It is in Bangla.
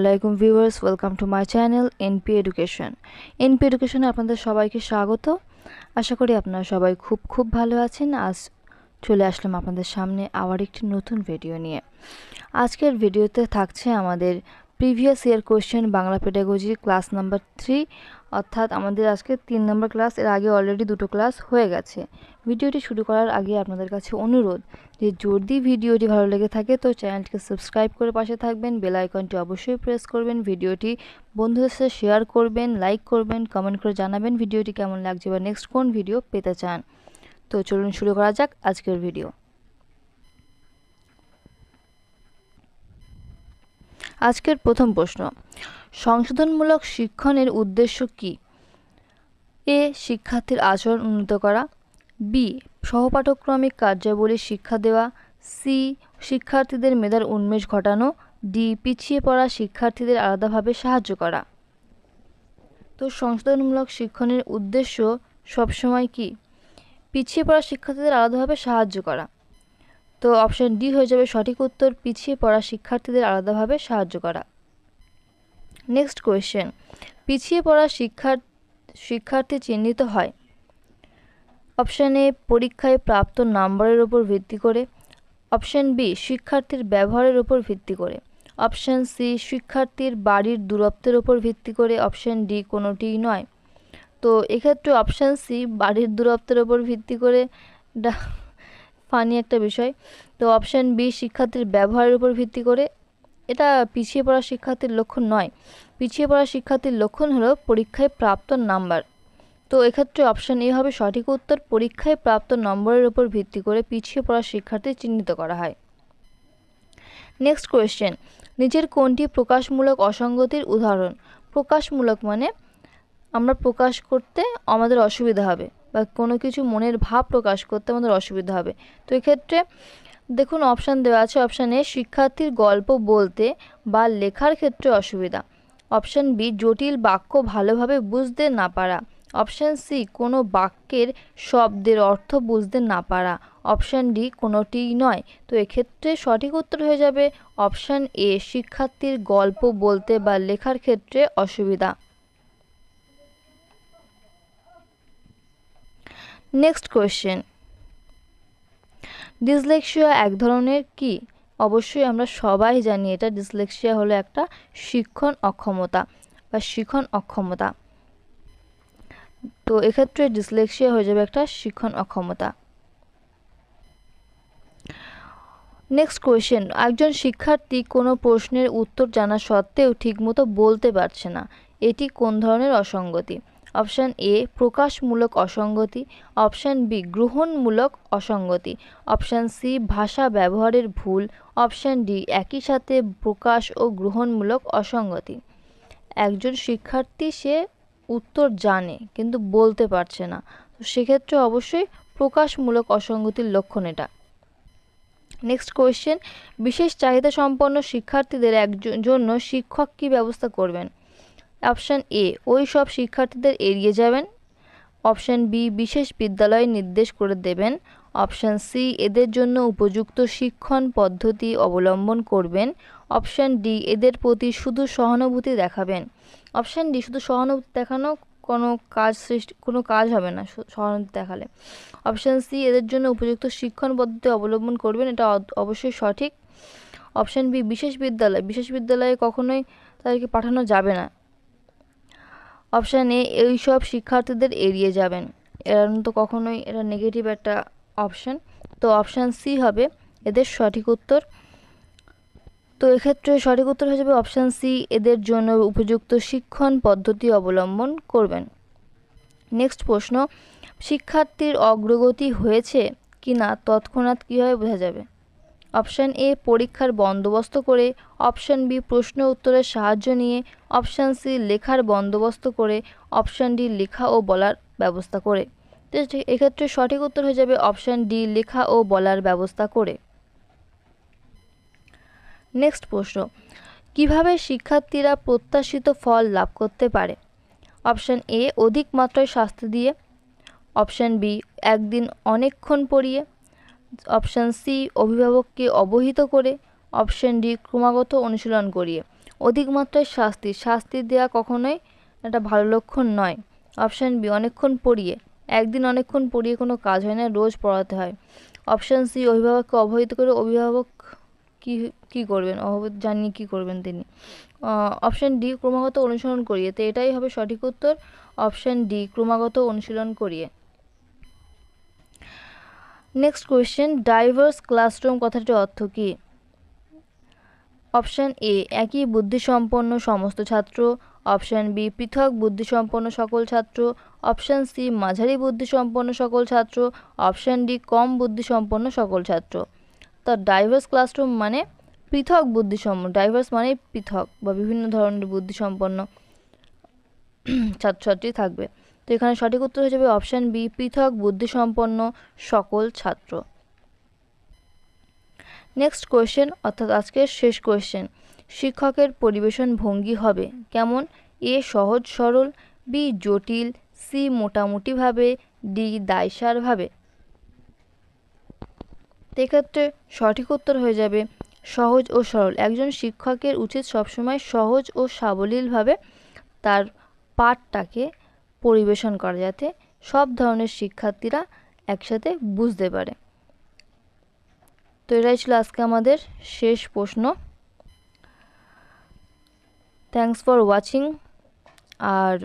আলাইকুম viewers, welcome to my channel NP education. NP এডুকেশনে আপনাদের সবাইকে স্বাগত। আশা করি আপনারা সবাই খুব খুব ভালো আছেন। আজ চলে আসলাম আপনাদের সামনে আবার একটি নতুন ভিডিও নিয়ে। আজকের ভিডিওতে থাকছে আমাদের previous year question Bangla pedagogy class number three অর্থাৎ আমাদের আজকে তিন নম্বর ক্লাস এর আগে অলরেডি দুটো ক্লাস হয়ে গেছে। ভিডিওটি শুরু করার আগে আপনাদের কাছে অনুরোধ যে যদি ভিডিওটি ভালো লেগে থাকে, তো চ্যানেলটিকে সাবস্ক্রাইব করে পাশে থাকবেন বেল আইকনটি অবশ্যই প্রেস করবেন, ভিডিওটি বন্ধুদের সাথে শেয়ার করবেন লাইক করবেন কমেন্ট করে জানাবেন ভিডিওটি কেমন লাগছে বা নেক্সট কোন ভিডিও পেতে চান। তো চলুন শুরু করা যাক আজকের ভিডিও আজকের প্রথম প্রশ্ন। সংশোধনমূলক শিক্ষণের উদ্দেশ্য কি? এ. শিক্ষার্থীর আচরণ উন্নত করা। বি. সহপাঠক্রমিক কার্যাবলী শিক্ষা দেওয়া। সি. শিক্ষার্থীদের মেধার উন্মেষ ঘটানো। ডি. পিছিয়ে পড়া শিক্ষার্থীদের আলাদাভাবে সাহায্য করা। তো সংশোধনমূলক শিক্ষণের উদ্দেশ্য সবসময় কি? পিছিয়ে পড়া শিক্ষার্থীদের আলাদাভাবে সাহায্য করা। তো অপশান ডি হয়ে যাবে সঠিক উত্তর, পিছিয়ে পড়া শিক্ষার্থীদের আলাদাভাবে সাহায্য করা। নেক্সট কোয়েশ্চেন পিছিয়ে পড়া শিক্ষার, শিক্ষার্থী চিহ্নিত হয়। অপশান এ পরীক্ষায় প্রাপ্ত নম্বরের উপর ভিত্তি করে। অপশান বি শিক্ষার্থীর ব্যবহারের উপর ভিত্তি করে। অপশান সি শিক্ষার্থীর বাড়ির দূরত্বের উপর ভিত্তি করে। অপশান ডি কোনোটিই নয়। তো এক্ষেত্রে অপশান সি বাড়ির দূরত্বের উপর ভিত্তি করে ফানি একটা বিষয়। তো অপশান বি শিক্ষার্থীর ব্যবহারের উপর ভিত্তি করে। এটা পিছিয়ে পড়া শিক্ষার্থীর লক্ষণ নয়। পিছিয়ে পড়া শিক্ষার্থীর লক্ষণ হলো পরীক্ষায় প্রাপ্ত নাম্বার। তো এক্ষেত্রে অপশান এ হবে সঠিক উত্তর। পরীক্ষায় প্রাপ্ত নম্বরের উপর ভিত্তি করে পিছিয়ে পড়া শিক্ষার্থী চিহ্নিত করা হয়। নেক্সট কোয়েশ্চেন নিচের কোনটি প্রকাশমূলক অসঙ্গতির উদাহরণ? প্রকাশমূলক মানে আমরা প্রকাশ করতে আমাদের অসুবিধা হবে। বা কোনো কিছু মনের ভাব প্রকাশ করতে আমাদের অসুবিধা হবে। তো এক্ষেত্রে দেখুন অপশান দেওয়া আছে অপশান এ শিক্ষার্থীর গল্প বলতে বা লেখার ক্ষেত্রে অসুবিধা। অপশান বি জটিল বাক্য ভালোভাবে বুঝতে না পারা। অপশান সি কোনো বাক্যের শব্দের অর্থ বুঝতে না পারা। অপশান ডি কোনোটিই নয়। তো এক্ষেত্রে সঠিক উত্তর হয়ে যাবে অপশান এ শিক্ষার্থীর গল্প বলতে বা লেখার ক্ষেত্রে অসুবিধা। নেক্সট কোয়েশ্চেন ডিসলেক্সিয়া এক ধরনের কি? অবশ্যই আমরা সবাই জানি এটা ডিসলেক্সিয়া হলো একটা শিক্ষণ অক্ষমতা বা শিক্ষণ অক্ষমতা। তো এক্ষেত্রে ডিসলেক্সিয়া হয়ে যাবে একটা শিক্ষণ অক্ষমতা। নেক্সট কোয়েশ্চেন একজন শিক্ষার্থী কোনো প্রশ্নের উত্তর জানা সত্ত্বেও ঠিকমতো বলতে পারছে না। এটি কোন ধরনের অসঙ্গতি? অপশান এ, প্রকাশমূলক অসঙ্গতি, অপশান বি, গ্রহণমূলক অসঙ্গতি, অপশান সি, ভাষা ব্যবহারের ভুল, অপশান ডি, একই সাথে প্রকাশ ও গ্রহণমূলক অসঙ্গতি। একজন শিক্ষার্থী সে উত্তর জানে কিন্তু বলতে পারছে না। তো সেক্ষেত্রে অবশ্যই প্রকাশমূলক অসঙ্গতির লক্ষণ এটা। নেক্সট কোয়েশ্চেন বিশেষ চাহিদা সম্পন্ন শিক্ষার্থীদের একজন জন্য শিক্ষক কী ব্যবস্থা করবেন? অপশান এ, ওই সব শিক্ষার্থীদের এড়িয়ে যাবেন। অপশান বি, বিশেষ বিদ্যালয়ে নির্দেশ করে দেবেন। অপশান সি, এদের জন্য উপযুক্ত শিক্ষণ পদ্ধতি অবলম্বন করবেন। অপশান ডি, এদের প্রতি শুধু সহানুভূতি দেখাবেন। অপশান ডি, শুধু সহানুভূতি দেখানো কোনো কাজ সৃষ্টি, কোনো কাজ হবে না সহানুভূতি দেখালে। অপশান সি, এদের জন্য উপযুক্ত শিক্ষণ পদ্ধতি অবলম্বন করবেন, এটা অবশ্যই সঠিক। অপশান বি, বিশেষ বিদ্যালয়, বিশেষ বিদ্যালয়ে কখনোই তাদেরকে পাঠানো যাবে না। অপশান এ এই সব শিক্ষার্থীদের এড়িয়ে যাবেন। এরা তো কখনোই এটা নেগেটিভ একটা অপশান তো অপশান সি হবে এদের সঠিক উত্তর। তো এক্ষেত্রে সঠিক উত্তর যাবে অপশান সি এদের জন্য উপযুক্ত শিক্ষণ পদ্ধতি অবলম্বন করবেন। নেক্সট প্রশ্ন, শিক্ষার্থীর অগ্রগতি হয়েছে কি না তৎক্ষণাৎ কীভাবে বোঝা যাবে। অপশান এ পরীক্ষার বন্দোবস্ত করে, অপশান বি প্রশ্ন উত্তরের সাহায্য নিয়ে, অপশান সি লেখার বন্দোবস্ত করে, অপশান ডি লেখা ও বলার ব্যবস্থা করে। এক্ষেত্রে সঠিক উত্তর হয়ে যাবে অপশান ডি লেখা ও বলার ব্যবস্থা করে। নেক্সট প্রশ্ন, কীভাবে শিক্ষার্থীরা প্রত্যাশিত ফল লাভ করতে পারে? অপশান এ, অধিক মাত্রায় শাস্তি দিয়ে। অপশান বি, একদিন অনেকক্ষণ পড়িয়ে। অপশান সি, অভিভাবককে অবহিত করে অপশান ডি, ক্রমাগত অনুশীলন করিয়ে। অধিক মাত্রায় শাস্তি। শাস্তি দেওয়া কখনোই একটা ভালো লক্ষণ নয়। অপশান বি, অনেকক্ষণ পড়িয়ে। একদিন অনেকক্ষণ পড়িয়ে কোনো কাজ হয় না, রোজ পড়াতে হয়। অপশান সি, অভিভাবককে অবহিত করে অভিভাবক কি কি করবেন? অবহিত জানিয়ে কি করবেন তিনি? অপশান ডি, ক্রমাগত অনুসরণ করিয়ে। তো এটাই হবে সঠিক উত্তর। অপশান ডি, ক্রমাগত অনুশীলন করিয়ে। নেক্সট কোয়েশ্চেন ডাইভার্স ক্লাসরুম কথাটির অর্থ কী? অপশান এ একই বুদ্ধিসম্পন্ন সমস্ত ছাত্র। অপশান বি পৃথক বুদ্ধিসম্পন্ন সকল ছাত্র। অপশান সি মাঝারি বুদ্ধিসম্পন্ন সকল ছাত্র। অপশান ডি কম বুদ্ধিসম্পন্ন সকল ছাত্র। তা ডাইভার্স ক্লাসরুম মানে পৃথক বুদ্ধিসম্পন্ন ডাইভার্স মানে পৃথক বা বিভিন্ন ধরনের বুদ্ধিসম্পন্ন ছাত্রছাত্রী থাকবে। তো এখানে সঠিক উত্তর হয়ে যাবে অপশান বি পৃথক, বুদ্ধিসম্পন্ন, সকল ছাত্র। নেক্সট কোয়েশ্চেন অর্থাৎ আজকের শেষ কোয়েশ্চেন শিক্ষকের পরিবেশন ভঙ্গি হবে কেমন? এ, সহজ, সরল বি জটিল সি মোটামুটিভাবে ডি দায়সারভাবে। এক্ষেত্রে সঠিক উত্তর হয়ে যাবে সহজ ও সরল। একজন শিক্ষকের উচিত সবসময় সহজ ও সাবলীলভাবে তার পাঠটাকে পরিবেশন করা যাতে সব ধরনের শিক্ষার্থীরা একসাথে বুঝতে পারে। তো এটাই ছিল আজকে আমাদের শেষ প্রশ্ন। Thanks for watching R